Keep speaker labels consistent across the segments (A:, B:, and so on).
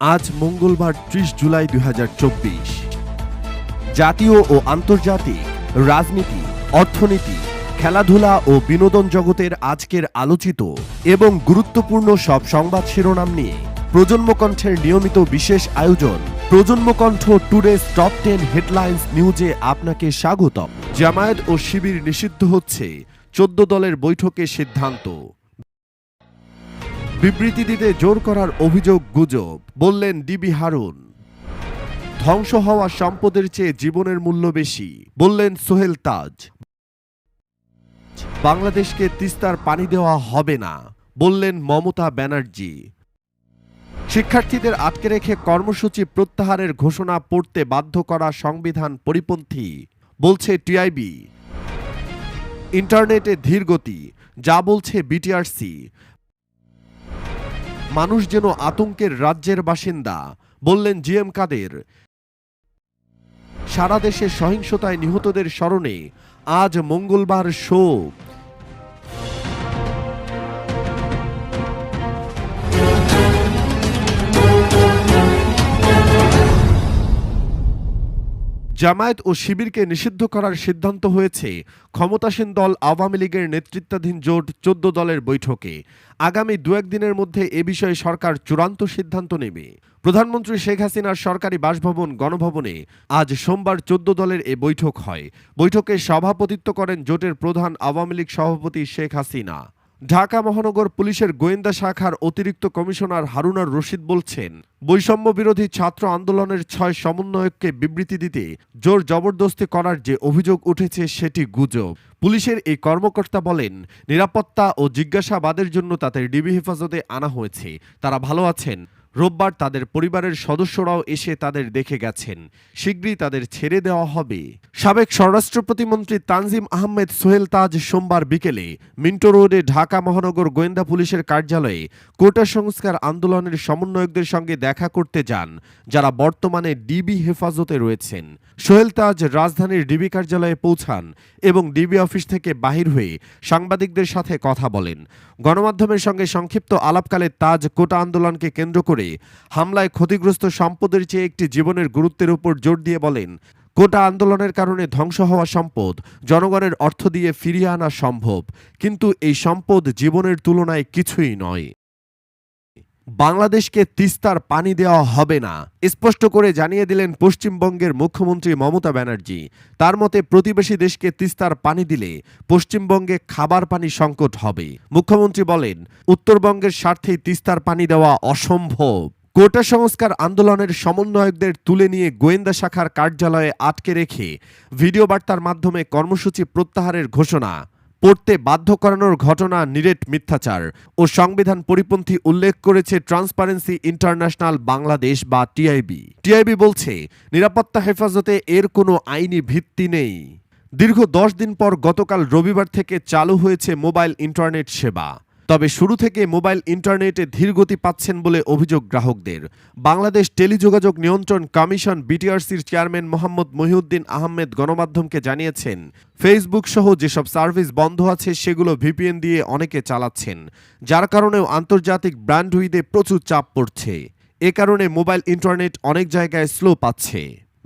A: আজ মঙ্গলবার ত্রিশ জুলাই দু হাজার চব্বিশ। জাতীয় ও আন্তর্জাতিক রাজনীতি, অর্থনীতি, খেলাধুলা ও বিনোদন জগতের আজকের আলোচিত এবং গুরুত্বপূর্ণ সব সংবাদ শিরোনাম নিয়ে প্রজন্মকণ্ঠের নিয়মিত বিশেষ আয়োজন Projonmokontho today's top ten headlines নিউজে আপনাকে স্বাগতম। জামায়াত ও শিবির নিষিদ্ধ হচ্ছে। চোদ্দ দলের বৈঠকে সিদ্ধান্ত। বিবৃতি দিতে জোর করার অভিযোগ গুজব, বললেন ডিবি হারুন। ধ্বংস হওয়া সম্পদের চেয়ে জীবনের মূল্য বেশি, বললেন সোহেল তাজ। বাংলাদেশকে তিস্তার পানি দেওয়া হবে না, বললেন মমতা ব্যানার্জি। শিক্ষার্থীদের আটকে রেখে কর্মসূচি প্রত্যাহারের ঘোষণা পড়তে বাধ্য করা সংবিধান পরিপন্থী, বলছে টিআইবি। ইন্টারনেটে ধীর গতি যা বলছে বিটিআরসি মানুষ যেন আতঙ্কের রাজ্যের বাসিন্দা, বললেন জি এম কাদের। সারা দেশে সহিংসতায় নিহতদের স্মরণে আজ মঙ্গলবার শোক। জামায়াত ও শিবিরকে নিষিদ্ধ করার সিদ্ধান্ত হয়েছে। ক্ষমতাসীন দল আওয়ামী লীগের নেতৃত্বাধীন জোট চোদ্দ দলের বৈঠকে। আগামী দু একদিনের মধ্যে এ বিষয়ে সরকার চূড়ান্ত সিদ্ধান্ত নেবে। প্রধানমন্ত্রী শেখ হাসিনার সরকারি বাসভবন, গণভবনে আজ সোমবার চোদ্দ দলের এ বৈঠক হয়। বৈঠকে সভাপতিত্ব করেন জোটের প্রধান আওয়ামী লীগ সভাপতি শেখ হাসিনা। ঢাকা মহানগর পুলিশের গোয়েন্দা শাখার অতিরিক্ত কমিশনার হারুনার রশিদ বলছেন, বৈষম্য বিরোধী ছাত্র আন্দোলনের ছয় সমন্বয়ককে বিবৃতি দিতে জোর জবরদস্তি করার যে অভিযোগ উঠেছে সেটি গুজব। পুলিশের এই কর্মকর্তা বলেন, নিরাপত্তা ও জিজ্ঞাসাবাদের জন্য তাদের ডিবি হেফাজতে আনা হয়েছে। তারা ভালো আছেন। রোববার তাদের পরিবারের সদস্যরাও এসে তাদের দেখে গেছেন। শীঘ্রই তাদের ছেড়ে দেওয়া হবে। সাবেক স্বরাষ্ট্র প্রতিমন্ত্রী তানজিম আহমেদ সোহেল তাজ সোমবার বিকেলে মিন্টো রোডে ঢাকা মহানগর গোয়েন্দা পুলিশের কার্যালয়ে কোটা সংস্কার আন্দোলনের সমন্বয়কদের সঙ্গে দেখা করতে যান, যারা বর্তমানে ডিবি হেফাজতে রয়েছেন। সোহেল তাজ রাজধানীর ডিবি কার্যালয়ে পৌঁছান এবং ডিবি অফিস থেকে বাহির হয়ে সাংবাদিকদের সাথে কথা বলেন। গণমাধ্যমের সঙ্গে সংক্ষিপ্ত আলাপকালে তাজ কোটা আন্দোলনকে কেন্দ্র করে হামলায় ক্ষতিগ্রস্ত সম্পদের চেয়ে একটি জীবনের গুরুত্বের উপর জোর দিয়ে বলেন কোটা আন্দোলনের কারণে ধ্বংস হওয়া সম্পদ জনগণের অর্থ দিয়ে ফিরিয়ে আনা সম্ভব, কিন্তু এই সম্পদ জীবনের তুলনায় কিছুই নয়। বাংলাদেশকে তিস্তার পানি দেওয়া হবে না, স্পষ্ট করে জানিয়ে দিলেন পশ্চিমবঙ্গের মুখ্যমন্ত্রী মমতা ব্যানার্জি। তার মতে, প্রতিবেশী দেশকে তিস্তার পানি দিলে পশ্চিমবঙ্গে খাবার পানি সংকট হবে। মুখ্যমন্ত্রী বলেন, উত্তরবঙ্গের স্বার্থেই তিস্তার পানি দেওয়া অসম্ভব। কোটা সংস্কার আন্দোলনের সমন্বয়কদের তুলে নিয়ে গোয়েন্দা শাখার কার্যালয়ে আটকে রেখে ভিডিও বার্তার মাধ্যমে কর্মসূচি প্রত্যাহারের ঘোষণা। পড়তে বাধ্য করানোর ঘটনা নিরেট মিথ্যাচার ও সংবিধান পরিপন্থী উল্লেখ করেছে ট্রান্সপারেন্সি ইন্টারন্যাশনাল বাংলাদেশ বা টিআইবি টিআইবি বলছে, নিরাপত্তা হেফাজতে এর কোনো আইনি ভিত্তি নেই। দীর্ঘ দশ দিন পর গতকাল রবিবার থেকে চালু হয়েছে মোবাইল ইন্টারনেট সেবা। তবে শুরু থেকে মোবাইল ইন্টারনেটে ধীরগতি পাচ্ছেন বলে অভিযোগ গ্রাহকদের। বাংলাদেশ টেলিযোগাযোগ নিয়ন্ত্রণ কমিশন বিটিআরসির চেয়ারম্যান মোহাম্মদ মহিউদ্দিন আহমেদ গণমাধ্যমকে জানিয়েছেন, ফেসবুক সহ যেসব সার্ভিস বন্ধ আছে সেগুলো ভিপিএন দিয়ে অনেকে চালাচ্ছেন, যার কারণেও আন্তর্জাতিক ব্র্যান্ডউইদে প্রচুর চাপ পড়ছে। এ কারণে মোবাইল ইন্টারনেট অনেক জায়গায় স্লো পাচ্ছে।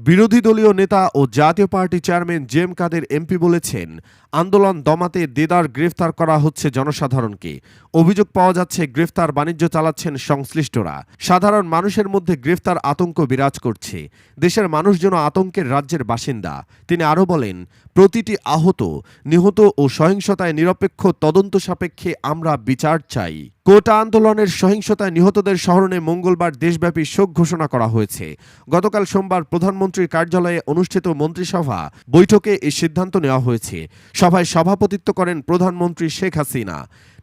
A: বিরোধী দলীয় নেতা ও Jatiya party chairman GM Quader MP বলেছেন, আন্দোলন দমাতে দেদার গ্রেফতার করা হচ্ছে জনসাধারণকে। অভিযোগ পাওয়া যাচ্ছে গ্রেফতার বাণিজ্য চালাচ্ছেন সংশ্লিষ্টরা। সাধারণ মানুষের মধ্যে গ্রেফতার আতঙ্ক বিরাজ করছে। দেশের মানুষ যেন আতঙ্কের রাজ্যের বাসিন্দা। তিনি আরও বলেন, প্রতিটি আহত, নিহত ও সহিংসতায় নিরপেক্ষ তদন্ত সাপেক্ষে আমরা বিচার চাই। কোটা আন্দোলনের সহিংসতায় নিহতদের স্মরণে মঙ্গলবার দেশব্যাপী শোক ঘোষণা করা হয়েছে। গতকাল সোমবার প্রধানমন্ত্রীর কার্যালয়ে অনুষ্ঠিত মন্ত্রিসভা বৈঠকে এই সিদ্ধান্ত নেওয়া হয়েছে। সভায় সভাপতিত্ব করেন প্রধানমন্ত্রী শেখ হাসিনা।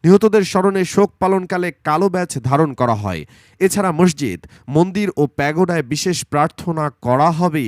A: নিহতদের স্মরণে শোক পালনকালে কালো ব্যাচ ধারণ করা হয়। এছাড়া মসজিদ, মন্দির ও প্যাগোডায় বিশেষ প্রার্থনা করা হবে।